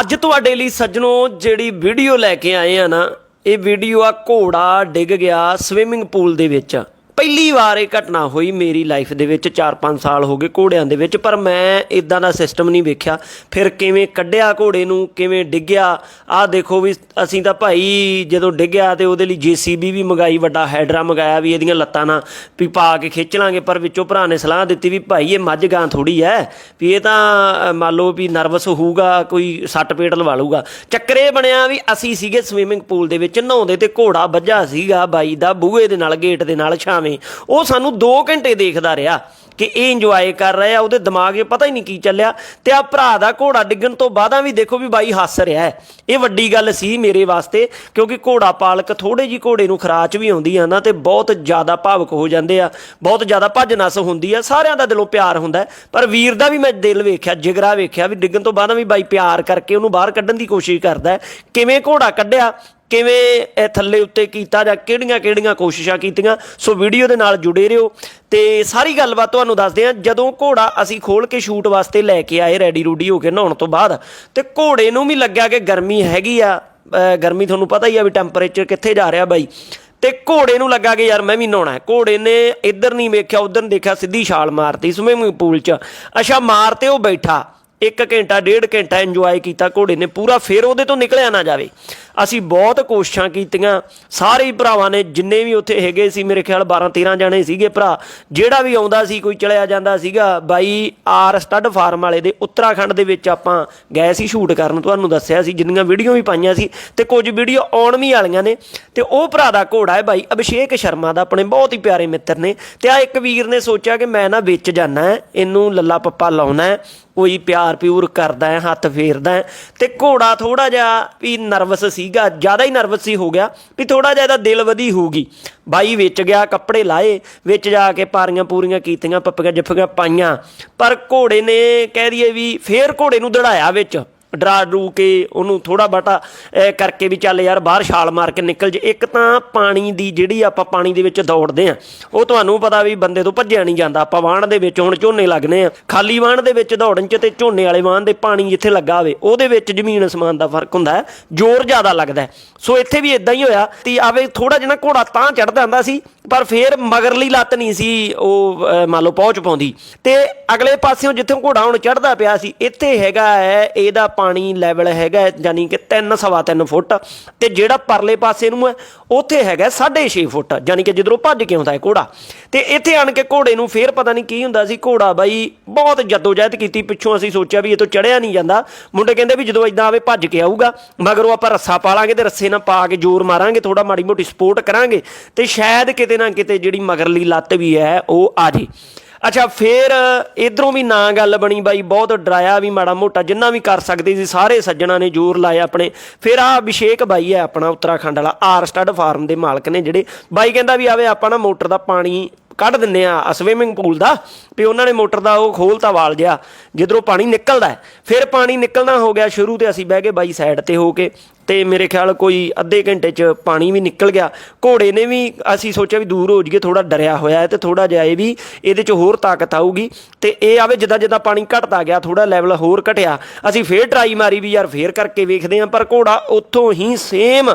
ਅੱਜ ਤੁਹਾਡੇ ਲਈ ਸੱਜਣੋ ਜਿਹੜੀ ਵੀਡੀਓ ਲੈ ਕੇ ਆਏ ਆ ਨਾ, ਇਹ ਵੀਡੀਓ ਆ ਘੋੜਾ ਡਿੱਗ ਗਿਆ ਸਵਿਮਿੰਗ ਪੂਲ ਦੇ ਵਿੱਚ। ਪਹਿਲੀ ਵਾਰ ਇਹ ਘਟਨਾ ਹੋਈ ਮੇਰੀ ਲਾਈਫ ਦੇ ਵਿੱਚ 4-5 ਸਾਲ ਹੋ ਗਏ ਘੋੜਿਆਂ ਦੇ ਵਿੱਚ, ਪਰ ਮੈਂ ਇਦਾਂ ਦਾ ਸਿਸਟਮ ਨਹੀਂ ਵੇਖਿਆ। ਫਿਰ ਕਿਵੇਂ ਕੱਢਿਆ ਘੋੜੇ ਨੂੰ, ਕਿਵੇਂ ਡਿੱਗਿਆ? ਆਹ ਦੇਖੋ ਵੀ ਅਸੀਂ ਤਾਂ ਭਾਈ ਜਦੋਂ ਡਿੱਗਿਆ ਤੇ ਉਹਦੇ ਲਈ ਜੀਸੀਬੀ ਵੀ ਮੰਗਾਈ, ਵੱਡਾ ਹੈਡਰਾ ਮੰਗਾਇਆ ਵੀ ਇਹਦੀਆਂ ਲੱਤਾਂ ਨਾਲ ਵੀ ਪਾ ਕੇ ਖਿੱਚ ਲਾਂਗੇ, ਪਰ ਵਿੱਚੋਂ ਭਰਾ ਨੇ ਸਲਾਹ ਦਿੱਤੀ ਵੀ ਭਾਈ ਇਹ ਮੱਝ ਗਾਂ ਥੋੜੀ ਐ, ਵੀ ਇਹ ਤਾਂ ਮੰਨ ਲਓ ਵੀ ਨਰਵਸ ਹੋਊਗਾ, ਕੋਈ ਸੱਟ ਪੇਟ ਲਵਾ ਲੂਗਾ ਚੱਕਰ ਇਹ ਬਣਿਆ ਵੀ ਅਸੀਂ ਸੀਗੇ ਸਵੀਮਿੰਗ ਪੂਲ ਦੇ ਵਿੱਚ, ਨਹਾਉਂਦੇ ਤੇ ਘੋੜਾ ਵੱਜਾ ਸੀਗਾ ਬਾਈ ਦਾ ਬੂਹੇ ਦੇ ਨਾਲ ਗੇਟ ਦੇ ਨਾਲ, ਛਾਵੇਂ ਉਹ ਸਾਨੂੰ 2 ਘੰਟੇ ਦੇਖਦਾ ਰਿਹਾ ਕਿ ਇਹ ਇੰਜੋਏ ਕਰ ਰਿਹਾ ਉਹਦੇ ਦਿਮਾਗੇ ਪਤਾ ਹੀ ਨਹੀਂ ਕੀ ਚੱਲਿਆ ਤੇ ਆ ਭਰਾ ਦਾ ਘੋੜਾ ਡਿੱਗਣ ਤੋਂ ਬਾਅਦਾਂ ਵੀ ਦੇਖੋ ਵੀ ਬਾਈ ਹੱਸ ਰਿਹਾ ਹੈ। ਇਹ ਵੱਡੀ ਗੱਲ ਸੀ ਮੇਰੇ ਵਾਸਤੇ, ਕਿਉਂਕਿ ਘੋੜਾ ਪਾਲਕ ਥੋੜੇ ਜੀ ਘੋੜੇ ਨੂੰ ਖਰਾਚ ਵੀ ਆਉਂਦੀ ਆ ਨਾ ਤੇ ਬਹੁਤ ਜ਼ਿਆਦਾ ਭਾਵਕ ਹੋ ਜਾਂਦੇ ਆ, ਬਹੁਤ ਜ਼ਿਆਦਾ ਭੱਜ ਨਸ ਹੁੰਦੀ ਆ, ਸਾਰਿਆਂ ਦਾ ਦਿਲੋਂ ਪਿਆਰ ਹੁੰਦਾ ਪਰ ਵੀਰ ਦਾ ਵੀ ਮੈਂ ਦਿਲ ਵੇਖਿਆ, ਜਿਗਰਾ ਵੇਖਿਆ ਵੀ ਡਿੱਗਣ ਤੋਂ ਬਾਅਦਾਂ ਵੀ ਬਾਈ ਪਿਆਰ ਕਰਕੇ ਉਹਨੂੰ ਬਾਹਰ ਕੱਢਣ ਦੀ ਕੋਸ਼ਿਸ਼ ਕਰਦਾ ਕਿਵੇਂ ਘੋੜਾ ਕੱਢਿਆ ਕਿਵੇਂ ਇਹ ਥੱਲੇ ਉੱਤੇ ਕੀਤਾ ਜਾਂ ਕਿਹੜੀਆਂ ਕਿਹੜੀਆਂ ਕੋਸ਼ਿਸ਼ਾਂ ਕੀਤੀਆਂ, ਸੋ ਵੀਡੀਓ ਦੇ ਨਾਲ ਜੁੜੇ ਰਹੋ ਤੇ ਸਾਰੀ ਗੱਲਬਾਤ ਤੁਹਾਨੂੰ ਦੱਸਦੇ ਹਾਂ, ਜਦੋਂ ਘੋੜਾ ਅਸੀਂ ਖੋਲ ਕੇ ਸ਼ੂਟ ਵਾਸਤੇ ਲੈ ਕੇ ਆਏ ਰੈਡੀ ਰੂਡੀ ਹੋ ਕੇ ਨਹਾਉਣ ਤੋਂ ਬਾਅਦ, ਤੇ ਘੋੜੇ ਨੂੰ ਵੀ ਲੱਗਿਆ ਕਿ ਗਰਮੀ ਹੈਗੀ ਆ ਗਰਮੀ ਤੁਹਾਨੂੰ ਪਤਾ ਹੀ ਆ ਵੀ ਟੈਂਪਰੇਚਰ ਕਿੱਥੇ ਜਾ ਰਿਹਾ ਬਾਈ, ਤੇ ਘੋੜੇ ਨੂੰ ਲੱਗਾ ਕਿ ਯਾਰ ਮੈਂ ਵੀ ਨਹਾਉਣਾ ਘੋੜੇ ਨੇ ਇੱਧਰ ਨਹੀਂ ਵੇਖਿਆ, ਉਧਰ ਨਹੀਂ ਦੇਖਿਆ, ਸਿੱਧੀ ਛਾਲ ਮਾਰਤੀ ਸਵਿਮਿੰਗ ਪੂਲ 'ਚ। ਅੱਛਾ, ਮਾਰ ਤੇ ਉਹ ਬੈਠਾ, ਇੱਕ ਘੰਟਾ, ਡੇਢ ਘੰਟਾ ਇੰਜੋਏ ਕੀਤਾ ਘੋੜੇ ਨੇ, ਪੂਰਾ ਫਿਰ ਉਹਦੇ ਤੋਂ ਨਿਕਲਿਆ ਨਾ ਜਾਵੇ। ਅਸੀਂ ਬਹੁਤ ਕੋਸ਼ਿਸ਼ਾਂ ਕੀਤੀਆਂ। ਸਾਰੇ ਹੀ ਭਰਾਵਾਂ ਨੇ ਜਿੰਨੇ ਵੀ ਉੱਥੇ ਹੈਗੇ ਸੀ, ਮੇਰੇ ਖਿਆਲ 12 13 ਜਣੇ ਸੀਗੇ ਭਰਾ। ਜਿਹੜਾ ਵੀ ਆਉਂਦਾ ਸੀ, ਕੋਈ ਚਲਿਆ ਜਾਂਦਾ ਸੀਗਾ। ਬਾਈ, ਆਰ ਸਟੱਡ ਫਾਰਮ ਵਾਲੇ ਦੇ ਉੱਤਰਾਖੰਡ ਦੇ ਵਿੱਚ ਆਪਾਂ ਗਏ ਸੀ ਸ਼ੂਟ ਕਰਨ, ਤੁਹਾਨੂੰ ਦੱਸਿਆ ਸੀ, ਜਿੰਨੀਆਂ ਵੀਡੀਓ ਵੀ ਪਾਈਆਂ ਸੀ ਤੇ ਕੁਝ ਵੀਡੀਓ ਆਉਣ ਵੀ ਵਾਲੀਆਂ ਨੇ। ਤੇ ਉਹ ਭਰਾ ਦਾ ਘੋੜਾ ਹੈ ਬਾਈ, ਅਭਿਸ਼ੇਕ ਸ਼ਰਮਾ ਦਾ, ਆਪਣੇ ਬਹੁਤ ਹੀ ਪਿਆਰੇ ਮਿੱਤਰ ਨੇ। ਤੇ ਆ ਇੱਕ ਵੀਰ ਨੇ ਸੋਚਿਆ ਕਿ ਮੈਂ ਨਾ ਵਿੱਚ ਜਾਣਾ ਇਹਨੂੰ ਲੱਲਾ ਪੱਪਾ ਲਾਉਣਾ ਕੋਈ ਪਿਆਰ ਪਿਊਰ ਕਰਦਾ ਹੈ, ਹੱਥ ਫੇਰਦਾ ਹੈ। ਤੇ ਘੋੜਾ ਥੋੜਾ ਜਿਹਾ ਵੀ ਨਰਵਸ ਸੀ ਸੀਗਾ, ਜ਼ਿਆਦਾ ਹੀ ਨਰਵਸ ਹੀ ਹੋ ਗਿਆ ਵੀ ਥੋੜਾ ਜਿਹਾ ਇਹਦਾ ਦਿਲ ਵਧੀ ਹੋਊਗੀ। ਬਾਈ ਵਿੱਚ ਗਿਆ, ਕੱਪੜੇ ਲਾਏ, ਵਿੱਚ ਜਾ ਕੇ ਪਾਰੀਆਂ ਪੂਰੀਆਂ ਕੀਤੀਆਂ, ਪੱਪੀਆਂ ਜੱਫੀਆਂ ਪਾਈਆਂ। ਪਰ ਘੋੜੇ ਨੇ ਕਹਿ ਦਈਏ ਵੀ ਫੇਰ ਘੋੜੇ ਨੂੰ ਦੜਾਇਆ ਵਿੱਚ। ਡਰਾ ਡਰੂ ਕੇ ਉਹਨੂੰ ਥੋੜਾ ਬਾਟਾ ਕਰਕੇ ਵੀ ਚੱਲ ਯਾਰ ਬਾਹਰ ਛਾਲ ਮਾਰ ਕੇ ਨਿਕਲ ਜੇ। ਇੱਕ ਤਾਂ ਪਾਣੀ ਦੀ ਜਿਹੜੀ ਆਪਾਂ ਪਾਣੀ ਦੇ ਵਿੱਚ ਦੌੜਦੇ ਆ ਉਹ ਤੁਹਾਨੂੰ ਪਤਾ ਵੀ ਬੰਦੇ ਤੋਂ ਭੱਜਿਆ ਨਹੀਂ ਜਾਂਦਾ। ਆਪਾਂ ਵਾਹਣ ਦੇ ਵਿੱਚ ਹੁਣ ਝੋਨੇ ਲੱਗਨੇ ਆ। ਖਾਲੀ ਵਾਹਣ ਦੇ ਵਿੱਚ ਦੌੜਨ ਚ ਤੇ ਝੋਨੇ ਵਾਲੇ ਵਾਹਣ ਦੇ ਪਾਣੀ ਜਿੱਥੇ ਲੱਗਾ ਹੋਵੇ, ਉਹਦੇ ਵਿੱਚ ਜ਼ਮੀਨ ਅਸਮਾਨ ਦਾ ਫ਼ਰਕ ਹੁੰਦਾ ਜ਼ੋਰ ਜ਼ਿਆਦਾ ਲੱਗਦਾ ਸੋ ਇੱਥੇ ਵੀ ਇਦਾਂ ਹੀ ਹੋਇਆ ਤੇ ਆਵੇ ਥੋੜਾ ਜਿਹਾ ਘੋੜਾ ਤਾਂ ਚੜਦਾ ਹੁੰਦਾ ਸੀ ਪਰ ਫੇਰ ਮਗਰਲੀ ਲੱਤ ਨਹੀਂ ਸੀ ਉਹ ਮੰਨ ਲਓ ਪਹੁੰਚ ਪਾਉਂਦੀ। ਤੇ ਅਗਲੇ ਪਾਸਿਓਂ ਜਿੱਥੇ ਘੋੜਾ ਹੁਣ ਚੜਦਾ ਪਿਆ ਸੀ ਇੱਥੇ ਹੈਗਾ ਹੈ ਇਹਦਾ ਪਾਣੀ ਲੈਵਲ ਹੈਗਾ ਹੈ, ਯਾਨੀ ਕਿ 3 ਸਵਾ 3 ਫੁੱਟ। ਤੇ ਜਿਹੜਾ ਪਰਲੇ ਪਾਸੇ ਨੂੰ ਹੈ ਉੱਥੇ ਹੈਗਾ 6.5 ਫੁੱਟ ਯਾਨੀ ਕਿ ਜਿੱਧਰੋਂ ਭੱਜ ਕੇ ਆਉਂਦਾ ਹੈ ਘੋੜਾ। ਤੇ ਇੱਥੇ ਆਣ ਕੇ ਘੋੜੇ ਨੂੰ ਫੇਰ ਪਤਾ ਨਹੀਂ ਕੀ ਹੁੰਦਾ ਸੀ ਘੋੜਾ ਬਾਈ ਬਹੁਤ ਜਦੋਜਹਿਦ ਕੀਤੀ ਪਿੱਛੋਂ ਅਸੀਂ ਸੋਚਿਆ ਵੀ ਇਹ ਤੋਂ ਚੜਿਆ ਨਹੀਂ ਜਾਂਦਾ। ਮੁੰਡੇ ਕਹਿੰਦੇ ਵੀ ਜਦੋਂ ਇਦਾਂ ਆਵੇ ਭੱਜ ਕੇ ਆਊਗਾ ਮਗਰੋਂ ਆਪਾਂ ਰੱਸਾ ਪਾ ਲਾਂਗੇ ਤੇ ਰੱਸੇ ਨਾਲ ਪਾ ਕੇ ਜ਼ੋਰ ਮਾਰਾਂਗੇ ਥੋੜਾ ਮਾੜੀ ਮੋਟੀ ਸਪੋਰਟ ਕਰਾਂਗੇ ਤੇ ਸ਼ਾਇਦ ਕਿਤੇ ਨਾ ਕਿਤੇ ਜਿਹੜੀ ਮਗਰਲੀ ਲੱਤ ਵੀ ਹੈ, ਉਹ ਆ ਜੇ। ਅੱਛਾ, ਫੇਰ ਇਧਰੋਂ ਵੀ ਨਾ ਗੱਲ ਬਣੀ ਬਾਈ, ਬਹੁਤ ਡਰਾਇਆ ਵੀ ਮਾੜਾ ਮੋਟਾ, ਜਿੰਨਾ ਵੀ ਕਰ ਸਕਦੇ ਸੀ, ਸਾਰੇ ਸੱਜਣਾ ਨੇ ਜ਼ੋਰ ਲਾਇਆ ਆਪਣੇ। ਫਿਰ ਆ ਅਭਿਸ਼ੇਕ ਬਾਈ ਹੈ ਆਪਣਾ, ਉੱਤਰਾਖੰਡ ਵਾਲਾ ਆਰ ਸਟੱਡ ਫਾਰਮ ਦੇ ਮਾਲਕ ਨੇ ਜਿਹੜੇ। ਬਾਈ ਕਹਿੰਦਾ ਵੀ ਆਵੇ, ਆਪਾਂ ਨਾ ਮੋਟਰ ਦਾ ਪਾਣੀ ਕੱਢ ਦਿੰਨੇ ਆ ਸਵਿਮਿੰਗ ਪੂਲ ਦਾ, ਵੀ ਉਹਨਾਂ ਨੇ ਮੋਟਰ ਦਾ ਉਹ ਖੋਲਤਾ ਵਾਲ ਜਿਆ ਜਿੱਧਰੋਂ ਪਾਣੀ ਨਿਕਲਦਾ ਫਿਰ ਪਾਣੀ ਨਿਕਲਣਾ ਹੋ ਗਿਆ ਸ਼ੁਰੂ ਤੇ ਅਸੀਂ ਬਹਿ ਗਏ ਬਾਈ ਸਾਈਡ ਤੇ ਹੋ ਕੇ, ਤੇ ਮੇਰੇ ਖਿਆਲ ਕੋਈ ਅੱਧੇ ਘੰਟੇ ਚ ਪਾਣੀ ਵੀ ਨਿਕਲ ਗਿਆ। ਘੋੜੇ ਨੇ ਵੀ ਅਸੀਂ ਸੋਚਿਆ ਵੀ ਦੂਰ ਹੋ ਜਾਈਏ ਥੋੜਾ ਡਰਿਆ ਹੋਇਆ ਹੈ ਤੇ ਥੋੜਾ ਜਿਹਾ ਇਹ ਵੀ ਇਹਦੇ ਚ ਹੋਰ ਤਾਕਤ ਆਊਗੀ, ਤੇ ਇਹ ਆਵੇ ਜਿੱਦਾਂ ਜਿੱਦਾਂ ਪਾਣੀ ਘਟਦਾ ਗਿਆ ਥੋੜਾ ਲੈਵਲ ਹੋਰ ਘਟਿਆ, ਅਸੀਂ ਫੇਰ ਟਰਾਈ ਮਾਰੀ ਵੀ ਯਾਰ ਫੇਰ ਕਰਕੇ ਵੇਖਦੇ ਆਂ ਪਰ ਘੋੜਾ ਉੱਥੋਂ ਹੀ ਸੇਮ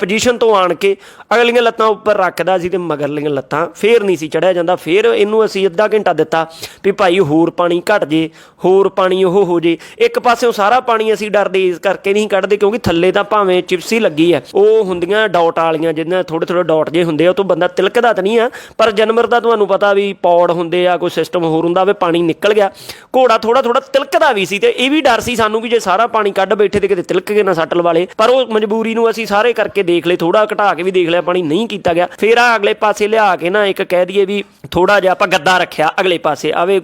ਪੋਜੀਸ਼ਨ ਤੋਂ ਆਣ ਕੇ ਅਗਲੀਆਂ ਲੱਤਾਂ ਉੱਪਰ ਰੱਖਦਾ ਸੀ ਤੇ ਮਗਰਲੀਆਂ ਲੱਤਾਂ ਫੇਰ ਨਹੀਂ ਸੀ ਚੜਿਆ ਜਾਂਦਾ। ਫੇਰ ਇਹਨੂੰ ਅਸੀਂ ਅੱਧਾ ਘੰਟਾ ਦਿੱਤਾ ਵੀ ਭਾਈ ਹੋਰ ਪਾਣੀ ਘਟ ਜੇ, ਹੋਰ ਪਾਣੀ ਉਹ ਹੋ ਜੇ। ਇੱਕ ਪਾਸਿਓਂ ਸਾਰਾ ਪਾਣੀ ਅਸੀਂ ਡਰਦੇ ਇਸ ਕਰਕੇ ਨਹੀਂ ਕੱਢਦੇ ਕਿਉਂਕਿ ਥੱਲੇ ਤਾਂ ਭਾਵੇਂ ਚਿਪਸੀ ਲੱਗੀ ਹੈ। ਉਹ ਹੁੰਦੀਆਂ ਡਾਟ ਵਾਲੀਆਂ ਜਿਹਨਾਂ ਥੋੜੇ ਥੋੜੇ ਡਾਟ ਜੇ ਹੁੰਦੇ ਆ, ਉਹ ਤੋਂ ਬੰਦਾ ਤਿਲਕਦਾ ਤਾਂ ਨਹੀਂ ਆ, ਪਰ ਜਨਮਰ ਦਾ ਤੁਹਾਨੂੰ ਪਤਾ ਵੀ ਪੌੜ ਹੁੰਦੇ ਆ, ਕੋਈ ਸਿਸਟਮ ਹੋਰ ਹੁੰਦਾ ਵੇ ਪਾਣੀ ਨਿਕਲ ਗਿਆ। ਘੋੜਾ ਥੋੜਾ ਥੋੜਾ ਤਿਲਕਦਾ ਵੀ ਸੀ ਤੇ ਇਹ ਵੀ ਡਰ ਸੀ ਸਾਨੂੰ ਵੀ ਜੇ ਸਾਰਾ ਪਾਣੀ ਕੱਢ ਬੈਠੇ ਤੇ ਕਿਤੇ ਤਿਲਕ ਕੇ ਨਾ ਸੱਟਲ ਵਾਲੇ, ਪਰ ਉਹ ਮਜਬੂਰੀ ਨੂੰ ਅਸੀਂ ਸਾਰੇ ਕਰਕੇ ਦੇਖ ਲਏ ਥੋੜਾ ਘਟਾ ਕੇ ਵੀ ਦੇਖ ਲਿਆ, ਪਾਣੀ ਨਹੀਂ ਕੀਤਾ ਗਿਆ। ਫਿਰ ਆ ਅਗਲੇ ਪਾਸੇ ਲਿਆ ਕੇ ਨਾ ਇੱਕ ਕਹਿ ਦਈਏ ਵੀ ਥੋੜਾ ਜਿਹਾ ਆਪਾਂ ਗੱਦਾ ਰੱਖਿਆ ਅਗਲੇ ਪਾਸੇ। ਆਵੇ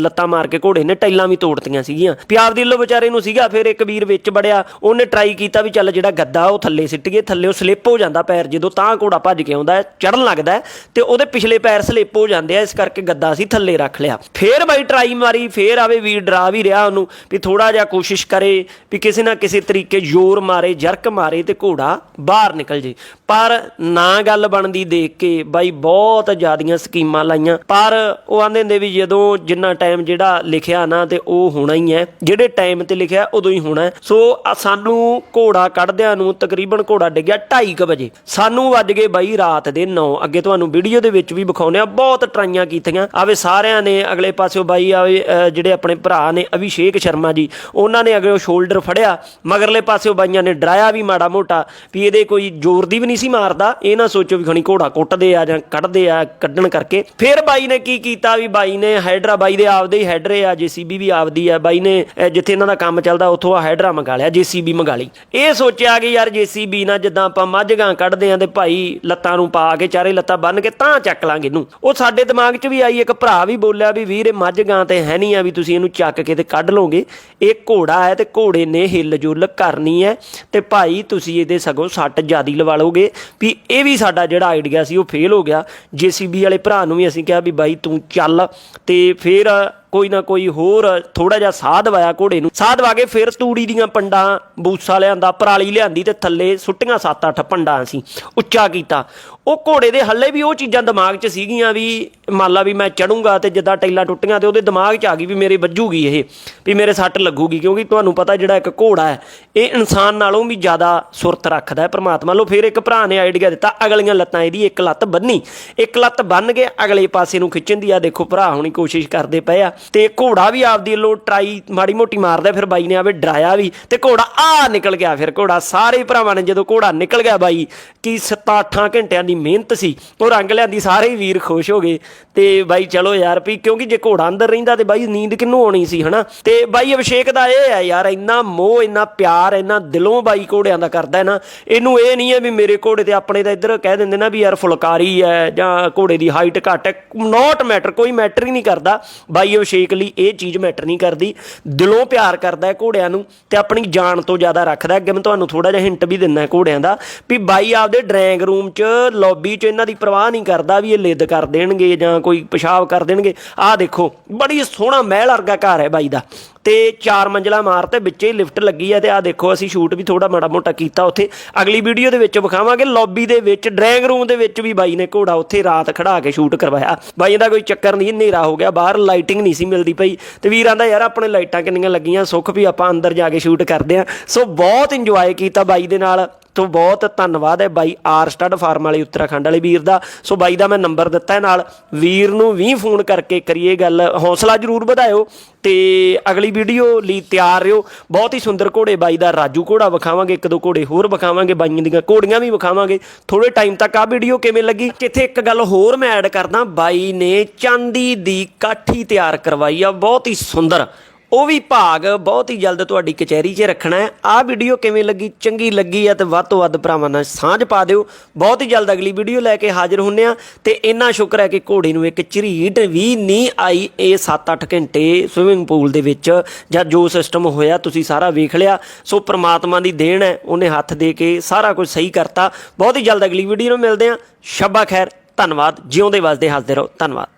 ਲੱਤਾਂ ਮਾਰ ਕੇ ਘੋੜੇ ਨੇ ਟੈਲਾਂ ਵੀ ਤੋੜਤੀਆਂ ਸੀਗੀਆਂ। ਪਿਆਰ ਦੀ ਵਿਚਾਰੇ ਨੂੰ ਸੀਗਾ, ਫਿਰ ਇੱਕ ਵੀਰ ਵਿੱਚ ਵੜਿਆ, ਉਹਨੇ ਟਰਾਈ ਕੀਤਾ ਵੀ ਚੱਲ ਜਿਹੜਾ ਗੱਦਾ ਉਹ ਥੱਲੇ ਸਿੱਟੀਏ ਥੱਲੇ ਉਹ ਸਲਿੱਪ ਹੋ ਜਾਂਦਾ ਪੈਰ, ਜਦੋਂ ਤਾਂ ਘੋੜਾ ਭੱਜ ਕੇ ਆਉਂਦਾ ਚੜਨ ਲੱਗਦਾ ਤੇ ਉਹਦੇ ਪਿਛਲੇ ਪੈਰ ਸਲਿੱਪ ਹੋ ਜਾਂਦੇ ਆ, ਇਸ ਕਰਕੇ ਗੱਦਾ ਅਸੀਂ ਥੱਲੇ ਰੱਖ ਲਿਆ। ਫੇਰ ਬਾਈ ਟਰਾਈ ਮਾਰੀ, ਫੇਰ ਆਵੇ ਵੀਰ ਡਰਾ ਵੀ ਰਿਹਾ ਉਹਨੂੰ, ਵੀ ਥੋੜਾ ਜਿਹਾ ਕੋਸ਼ਿਸ਼ ਕਰੇ, ਵੀ ਕਿਸੇ ਨਾ ਕਿਸੇ ਤਰੀਕੇ ਜ਼ੋਰ ਮਾਰੇ, ਜਰਕ ਮਾਰੇ ਤੇ ਘੋੜਾ ਬਾਹਰ ਨਿਕਲ ਜੇ। ਪਰ ਨਾ ਗੱਲ ਬਣਦੀ ਦੇਖ ਕੇ ਬਾਈ ਬਹੁਤ ਜ਼ਿਆਦੀਆਂ ਸਕੀਮਾਂ ਲਾਈਆਂ। ਪਰ ਉਹ ਆਂਦੇ ਹੁੰਦੇ ਵੀ ਜਦੋਂ ਜਿੰਨਾ ਟਾਈਮ ਜਿਹੜਾ ਲਿਖਿਆ ਨਾ ਤੇ ਉਹ ਹੋਣਾ ਹੀ ਹੈ। ਜਿਹੜੇ ਟਾਈਮ ਤੇ ਲਿਖਿਆ ਉਦੋਂ ਹੀ ਹੋਣਾ ਸੋ ਸਾਨੂੰ ਘੋੜਾ ਕੱਢਦਿਆਂ ਨੂੰ ਤਕਰੀਬਨ ਘੋੜਾ ਡਿੱਗਿਆ 2:30 ਵਜੇ। ਸਾਨੂੰ ਵੱਜ ਗਏ ਬਾਈ ਰਾਤ ਦੇ 9 ਅੱਗੇ ਤੁਹਾਨੂੰ ਵੀਡੀਓ ਦੇ ਵਿੱਚ ਵੀ ਵਿਖਾਉਨੇ ਆ ਬਹੁਤ ਟਰਾਈਆਂ ਕੀਤੀਆਂ। ਆਵੇ ਸਾਰਿਆਂ ਨੇ ਅਗਲੇ ਪਾਸਿਓ ਬਾਈ ਆਵੇ ਜਿਹੜੇ ਆਪਣੇ ਭਰਾ ਨੇ ਅਭਿਸ਼ੇਕ ਸ਼ਰਮਾ ਜੀ, ਉਹਨਾਂ ਨੇ ਅਗਲੇ ਸ਼ੋਲਡਰ ਫੜਿਆ। ਮਗਰਲੇ ਪਾਸਿਓ ਬਾਈਆਂ ਨੇ ਡਰਾਇਆ ਵੀ ਮਾੜਾ ਮੋਟਾ ਵੀ ਇਹਦੇ ਕੋਈ ਜ਼ੋਰ ਦੀ ਵੀ ਨਹੀਂ ਸੀ ਮਾਰਦਾ, ਇਹ ਨਾ ਸੋਚੋ ਵੀ ਖਣੀ ਘੋੜਾ ਕੁੱਟਦੇ ਆ ਜਾਂ ਕੱਢਦੇ ਆ ਕੱਢਣ ਕਰਕੇ। ਫਿਰ ਬਾਈ ਨੇ ਕੀ ਕੀਤਾ ਵੀ ਬਾਈ ਨੇ ਹੈਡਰਾ, ਬਾਈ ਦੇ ਆਪਦੇ ਹੀ ਹੈਡਰੇ ਆ, ਜੀਸੀਬੀ ਵੀ ਆਪਦੀ ਆ। ਬਾਈ ਨੇ ਜਿੱਥੇ ਇਹਨਾਂ ਦਾ ਕੰਮ ਚੱਲਦਾ, ਉੱਥੋਂ ਆ ਹਾਈਡਰਾ ਮੰਗਾ ਲਿਆ, ਜੀਸੀਬੀ ਮੰਗਾ ਲਈ। ਇਹ ਸੋਚਿਆ ਕਿ ਯਾਰ ਜੀਸੀਬੀ ਨਾਲ ਜਿੱਦਾਂ ਆਪਾਂ ਮੱਝਗਾਂ ਕੱਢਦੇ ਆ ਤੇ ਭਾਈ ਲੱਤਾਂ ਨੂੰ ਪਾ ਕੇ ਚਾਰੇ ਲੱਤਾਂ ਬੰਨ ਕੇ ਤਾਂ ਚੱਕ ਲਾਂਗੇ ਇਹਨੂੰ। ਉਹ ਸਾਡੇ ਦਿਮਾਗ 'ਚ ਵੀ ਆਈ, ਇੱਕ ਭਰਾ ਵੀ ਬੋਲਿਆ ਵੀ ਵੀਰ ਇਹ ਮੱਝਗਾਂ ਤੇ ਹੈ ਨਹੀਂ ਆ ਵੀ ਤੁਸੀਂ ਇਹਨੂੰ ਚੱਕ ਕੇ ਤੇ ਕੱਢ ਲਓਗੇ। ਇਹ ਘੋੜਾ ਹੈ ਤੇ ਘੋੜੇ ਨੇ ਹਿੱਲ ਜੁਲ ਕਰਨੀ ਹੈ ਤੇ ਭਾਈ ਤੁਸੀਂ ਇਹਦੇ ਸਗੋਂ ਸੱਟ ਜਿਆਦੀ ਲਵਾ ਲਓਗੇ। ਵੀ ਇਹ ਵੀ ਸਾਡਾ ਜਿਹੜਾ ਆਈਡੀਆ ਸੀ, ਉਹ ਫੇਲ ਹੋ ਗਿਆ। ਜੀਸੀਬੀ ਵਾਲੇ ਭਰਾ ਨੂੰ ਵੀ ਅਸੀਂ ਕਿਹਾ ਵੀ ਬਾਈ ਤੂੰ ਚੱਲ ਤੇ ਫਿਰ ਕੋਈ ਨਾ ਕੋਈ ਹੋਰ ਥੋੜਾ ਜਿਹਾ ਸਾਹ ਦਵਾਇਆ ਘੋੜੇ ਨੂੰ। ਸਾਹ ਦਵਾ ਕੇ ਫਿਰ ਤੂੜੀ ਦੀਆਂ ਪੰਡਾਂ ਬੂਸਾ ਲਿਆਂਦਾ, ਪਰਾਲੀ ਲਿਆਂਦੀ ਤੇ ਥੱਲੇ ਸੁੱਟੀਆਂ 7-8 ਪੰਡਾਂ ਸੀ, ਉੱਚਾ ਕੀਤਾ। ਉਹ ਘੋੜੇ ਦੇ ਹੱਲੇ ਵੀ ਉਹ ਚੀਜ਼ਾਂ ਦਿਮਾਗ 'ਚ ਸੀਗੀਆਂ ਵੀ, ਮੰਨ ਲਾ ਵੀ ਮੈਂ ਚੜੂੰਗਾ ਤੇ ਜਿੱਦਾਂ ਟੈਲਾਂ ਟੁੱਟੀਆਂ ਤੇ ਉਹਦੇ ਦਿਮਾਗ 'ਚ ਆ ਗਈ ਵੀ ਮੇਰੇ ਵੱਜੂਗੀ ਇਹ, ਵੀ ਮੇਰੇ ਸੱਟ ਲੱਗੂਗੀ, ਕਿਉਂਕਿ ਤੁਹਾਨੂੰ ਪਤਾ ਜਿਹੜਾ ਇੱਕ ਘੋੜਾ ਹੈ, ਇਹ ਇਨਸਾਨ ਨਾਲੋਂ ਵੀ ਜ਼ਿਆਦਾ ਸੁਰਤ ਰੱਖਦਾ ਹੈ ਪ੍ਰਮਾਤਮਾ ਲੋ ਫਿਰ ਇੱਕ ਭਰਾ ਨੇ ਆਈਡੀਆ ਦਿੱਤਾ, ਅਗਲੀਆਂ ਲੱਤਾਂ ਇਹਦੀ ਇੱਕ ਲੱਤ ਬੰਨੀ। ਇੱਕ ਲੱਤ ਬੰਨ ਕੇ ਅਗਲੇ ਪਾਸੇ ਨੂੰ ਖਿੱਚਣ ਦੀ। ਆ ਦੇਖੋ, ਭਰਾ ਹੁਣੀ ਕੋਸ਼ਿਸ਼ ਕਰਦੇ ਪਏ ਆ। ਤੇ ਘੋੜਾ ਵੀ ਆਪਦੀ ਲੋ ਟਰਾਈ ਮਾੜੀ ਮੋਟੀ ਮਾਰਦਾ, ਫਿਰ ਬਾਈ ਨੇ ਆਵੇ ਡਰਾਇਆ ਵੀ ਤੇ ਘੋੜਾ ਆ ਨਿਕਲ ਗਿਆ ਫਿਰ। ਘੋੜਾ ਸਾਰੇ ਭਰਾਵਾਂ ਨੇ ਜਦੋਂ ਘੋੜਾ ਨਿਕਲ ਗਿਆ ਬਾਈ, ਕੀ 7-8 ਘੰਟਿਆਂ ਦੀ ਮਿਹਨਤ ਸੀ ਉਹ ਰੰਗ ਲਿਆਂਦੀ, ਸਾਰੇ ਵੀਰ ਖੁਸ਼ ਹੋ ਗਏ। ਤੇ ਬਾਈ ਚਲੋ ਯਾਰ ਵੀ ਕਿਉਂਕਿ ਜੇ ਘੋੜਾ ਅੰਦਰ ਰਹਿੰਦਾ ਤੇ ਬਾਈ ਨੀਂਦ ਕਿੰਨੂੰ ਆਉਣੀ ਸੀ, ਹਨਾ? ਤੇ ਬਾਈ ਅਭਿਸ਼ੇਕ ਦਾ ਇਹ ਹੈ ਯਾਰ, ਇੰਨਾ ਮੋਹ, ਇੰਨਾ ਪਿਆਰ, ਇੰਨਾ ਦਿਲੋਂ ਬਾਈ ਘੋੜਿਆਂ ਦਾ ਕਰਦਾ ਹੈ ਨਾ, ਇਹਨੂੰ ਇਹ ਨਹੀਂ ਹੈ ਵੀ ਮੇਰੇ ਘੋੜੇ ਤੇ ਆਪਣੇ ਤਾਂ ਇੱਧਰ ਕਹਿ ਦਿੰਦੇ ਨਾ ਵੀ ਯਾਰ ਫੁਲਕਾਰੀ ਹੈ ਜਾਂ ਘੋੜੇ ਦੀ ਹਾਈਟ ਘੱਟ ਹੈ ਨੋਟ ਮੈਟਰ ਕੋਈ ਮੈਟਰ ਹੀ ਨਹੀਂ ਕਰਦਾ। ਬਾਈ ਅਭਿਸ਼ੇਕ ਲਈ ਇਹ ਚੀਜ਼ ਮੈਟਰ ਨਹੀਂ ਕਰਦੀ। ਦਿਲੋਂ ਪਿਆਰ ਕਰਦਾ ਹੈ ਘੋੜਿਆਂ ਨੂੰ ਤੇ ਆਪਣੀ ਜਾਨ ਤੋਂ ਜ਼ਿਆਦਾ ਰੱਖਦਾ ਅੱਗੇ ਮੈਂ ਤੁਹਾਨੂੰ ਥੋੜਾ ਜਿਹਾ ਹਿੰਟ ਵੀ ਦਿੰਦਾ ਘੋੜਿਆਂ ਦਾ ਵੀ ਬਾਈ ਆਪਦੇ ਡਰਾਇੰਗ ਰੂਮ 'ਚ ਲੌਬੀ 'ਚ ਇਹਨਾਂ ਦੀ ਪਰਵਾਹ ਨਹੀਂ ਕਰਦਾ ਵੀ ਇਹ ਲਿੱਦ ਕਰ ਦੇਣਗੇ ਜਾਂ ਕੋਈ ਪਿਸ਼ਾਬ ਕਰ ਦੇਣਗੇ। ਆਹ ਦੇਖੋ, ਬੜੀ ਸੋਹਣਾ ਮਹਿਲ ਵਰਗਾ ਘਰ ਹੈ ਬਾਈ ਦਾ। ਤੇ ਚਾਰ ਮੰਜ਼ਲਾ ਮਾਰ ਤੇ ਵਿੱਚੇ ਹੀ ਲਿਫਟ ਲੱਗੀ ਹੈ ਤੇ ਆਹ ਦੇਖੋ ਅਸੀਂ ਸ਼ੂਟ ਵੀ ਥੋੜਾ ਮਾੜਾ ਮੋਟਾ ਕੀਤਾ ਉੱਥੇ। ਅਗਲੀ ਵੀਡੀਓ ਦੇ ਵਿੱਚ ਵਿਖਾਵਾਂਗੇ। ਲੌਬੀ ਦੇ ਵਿੱਚ ਡਰਾਇੰਗ ਰੂਮ ਦੇ ਵਿੱਚ ਵੀ ਬਾਈ ਨੇ ਘੋੜਾ ਉੱਥੇ ਰਾਤ ਖੜਾ ਕੇ ਸ਼ੂਟ ਕਰਵਾਇਆ। ਬਾਈ ਦਾ ਕੋਈ ਚੱਕਰ ਨਹੀਂ, ਹਨੇਰਾ ਹੋ ਗਿਆ। ਬਾਹਰ ਲਾਈਟਿੰਗ ਨਹੀਂ ਸੀ ਮਿਲਦੀ ਪਈ। ਤੇ ਵੀਰਾਂ ਦਾ ਯਾਰ ਆਪਣੇ ਲਾਈਟਾਂ ਕਿੰਨੀਆਂ ਲੱਗੀਆਂ, ਸੁੱਖ ਵੀ ਆਪਾਂ ਅੰਦਰ ਜਾ ਕੇ ਸ਼ੂਟ ਕਰਦੇ ਆ। ਸੋ ਬਹੁਤ ਇੰਜੋਏ ਕੀਤਾ ਬਾਈ ਦੇ ਨਾਲ। ਤੋਂ ਬਹੁਤ ਧੰਨਵਾਦ ਹੈ ਬਾਈ ਆਰ ਸਟੱਡ ਫਾਰਮ ਵਾਲੇ ਉੱਤਰਾਖੰਡ ਵਾਲੇ ਵੀਰ ਦਾ। ਸੋ ਬਾਈ ਦਾ ਮੈਂ ਨੰਬਰ ਦਿੱਤਾ ਹੈ ਨਾਲ। ਵੀਰ ਨੂੰ ਵੀ ਫੋਨ ਕਰਕੇ ਕਰੀਏ ਗੱਲ। ਹੌਸਲਾ ਜ਼ਰੂਰ ਵਧਾਇਓ ਤੇ ਅਗਲੀ ਵੀਡੀਓ ਲਈ ਤਿਆਰ ਰਹੋ। ਬਹੁਤ ਹੀ ਸੁੰਦਰ ਘੋੜੇ ਬਾਈ ਦਾ ਰਾਜੂ ਘੋੜਾ ਵਿਖਾਵਾਂਗੇ, ਇੱਕ ਦੋ ਘੋੜੇ ਹੋਰ ਵਿਖਾਵਾਂਗੇ, ਬਾਈਆਂ ਦੀਆਂ ਘੋੜੀਆਂ ਵੀ ਵਿਖਾਵਾਂਗੇ। ਥੋੜੇ ਟਾਈਮ ਤੱਕ ਆ ਵੀਡੀਓ ਕਿਵੇਂ ਲੱਗੀ? ਇੱਥੇ ਇੱਕ ਗੱਲ ਹੋਰ ਮੈਂ ਐਡ ਕਰਦਾ, ਬਾਈ ਨੇ ਚਾਂਦੀ ਦੀ ਕਾਠੀ ਤਿਆਰ ਕਰਵਾਈ ਆ, ਬਹੁਤ ਹੀ ਸੁੰਦਰ। ਉਹ ਵੀ ਭਾਗ ਬਹੁਤ ਹੀ ਜਲਦ ਤੁਹਾਡੀ ਕਚਹਿਰੀ 'ਚ ਰੱਖਣਾ ਹੈ। ਆਹ ਵੀਡੀਓ ਕਿਵੇਂ ਲੱਗੀ, ਚੰਗੀ ਲੱਗੀ ਆ ਤੇ ਵੱਧ ਤੋਂ ਵੱਧ ਭਰਾਵਾਂ ਨਾਲ ਸਾਂਝ ਪਾ ਦਿਓ। ਬਹੁਤ ਹੀ ਜਲਦ ਅਗਲੀ ਵੀਡੀਓ ਲੈ ਕੇ ਹਾਜ਼ਰ ਹੁੰਨੇ ਆ ਤੇ ਇੰਨਾ ਸ਼ੁਕਰ ਹੈ ਕਿ ਘੋੜੇ ਨੂੰ ਇੱਕ ਝਰੀਟ ਵੀ ਨਹੀਂ ਆਈ ਇਹ 7-8 ਘੰਟੇ ਸਵਿਮਿੰਗ ਪੂਲ ਦੇ ਵਿੱਚ ਜਾਂ ਜੋ ਸਿਸਟਮ ਹੋਇਆ ਤੁਸੀਂ ਸਾਰਾ ਵੇਖ ਲਿਆ। ਸੋ ਪ੍ਰਮਾਤਮਾ ਦੀ ਦੇਣ ਹੈ, ਉਹਨੇ ਹੱਥ ਦੇ ਕੇ ਸਾਰਾ ਕੁਝ ਸਹੀ ਕਰਤਾ। ਬਹੁਤ ਹੀ ਜਲਦ ਅਗਲੀ ਵੀਡੀਓ ਨੂੰ ਮਿਲਦੇ ਆ ਸ਼ਬਾ ਖੈਰ, ਧੰਨਵਾਦ। ਜਿਉਂਦੇ ਵਸਦੇ, ਹੱਸਦੇ ਰਹੋ। ਧੰਨਵਾਦ।